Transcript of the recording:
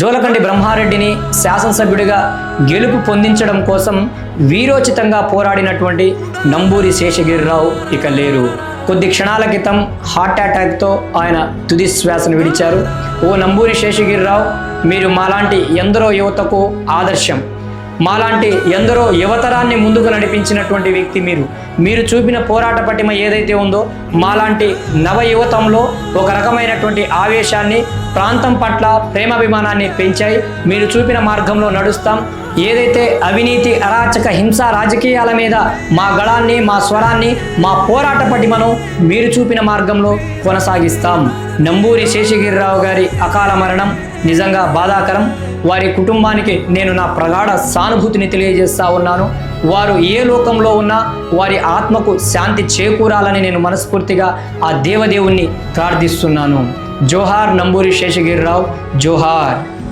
జోలకండి బ్రహ్మారెడ్డిని శాసనసభ్యుడిగా గెలుపు పొందించడం కోసం వీరోచితంగా పోరాడినటువంటి నంబూరి శేషగిరిరావు ఇక లేరు. కొద్ది క్షణాల క్రితం హార్ట్ అటాక్తో ఆయన తుది శ్వాసను విడిచారు. ఓ నంబూరి శేషగిరిరావు మీరు మాలాంటి ఎందరో యువతకు ఆదర్శం. మాలాంటి ఎందరో యువతరాన్ని ముందుకు నడిపించినటువంటి వ్యక్తి మీరు. మీరు చూపిన పోరాట పటిమ ఏదైతే ఉందో మాలాంటి నవ యువతంలో ఒక రకమైనటువంటి ఆవేశాన్ని ప్రాంతం పట్ల ప్రేమాభిమానాన్ని పెంచాయి. మీరు చూపిన మార్గంలో నడుస్తాం. ఏదైతే అవినీతి అరాచక హింస రాజకీయాల మీద మా గళాన్ని మా స్వరాన్ని మా పోరాట పటిమను మీరు చూపిన మార్గంలో కొనసాగిస్తాం. నంబూరి శేషగిరిరావు గారి అకాల మరణం నిజంగా బాధాకరం. వారి కుటుంబానికి నేను నా ప్రగాఢ సానుభూతిని తెలియజేస్తా ఉన్నాను. వారు ఏ లోకంలో ఉన్నా వారి ఆత్మకు శాంతి చేకూరాలని నేను మనస్ఫూర్తిగా ఆ దేవదేవుణ్ణి ప్రార్థిస్తున్నాను. జోహార్ నంబూరి శేషగిరిరావు జోహార్.